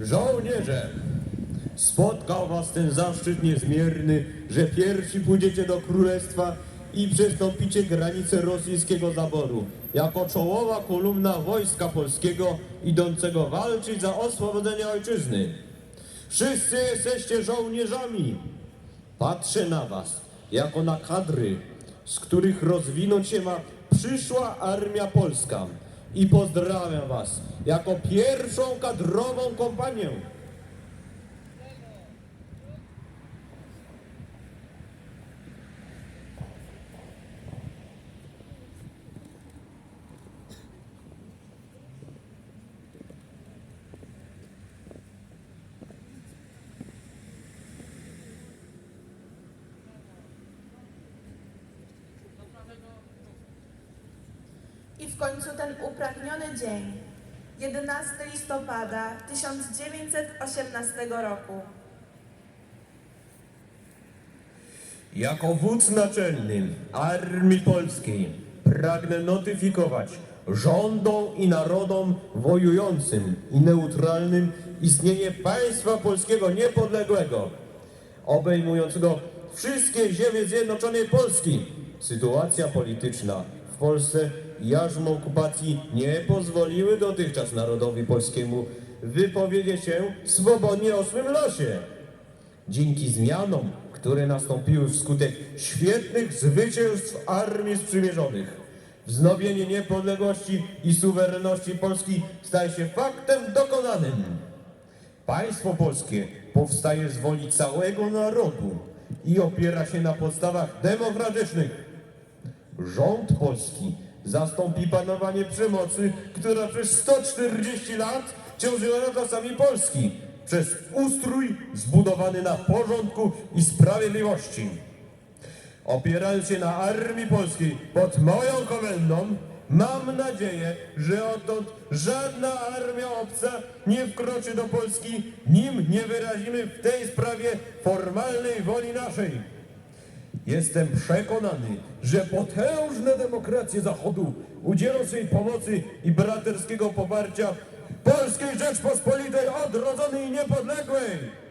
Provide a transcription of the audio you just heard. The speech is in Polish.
Żołnierze, spotkał was ten zaszczyt niezmierny, że pierwsi pójdziecie do królestwa i przestąpicie granicę rosyjskiego zaboru, jako czołowa kolumna wojska polskiego idącego walczyć za oswobodzenie ojczyzny. Wszyscy jesteście żołnierzami. Patrzę na was, jako na kadry, z których rozwinąć się ma przyszła armia polska. I pozdrawiam was, jako pierwszą kadrową kompanię. I w końcu ten upragniony dzień, 11 listopada 1918 roku. Jako wódz naczelny Armii Polskiej pragnę notyfikować rządom i narodom wojującym i neutralnym istnienie państwa polskiego niepodległego, obejmującego wszystkie ziemie zjednoczonej Polski. Sytuacja polityczna w Polsce jarzmo okupacji nie pozwoliły dotychczas narodowi polskiemu wypowiedzieć się swobodnie o swym losie. Dzięki zmianom, które nastąpiły wskutek świetnych zwycięstw Armii Sprzymierzonych, wznowienie niepodległości i suwerenności Polski staje się faktem dokonanym. Państwo polskie powstaje z woli całego narodu i opiera się na podstawach demokratycznych. Rząd polski zastąpi panowanie przemocy, która przez 140 lat ciążyła nad lasami Polski, przez ustrój zbudowany na porządku i sprawiedliwości. Opierając się na armii polskiej pod moją komendą, mam nadzieję, że odtąd żadna armia obca nie wkroczy do Polski, nim nie wyrazimy w tej sprawie formalnej woli naszej. Jestem przekonany, że potężne demokracje Zachodu udzielą swej pomocy i braterskiego poparcia Polskiej Rzeczpospolitej odrodzonej i niepodległej.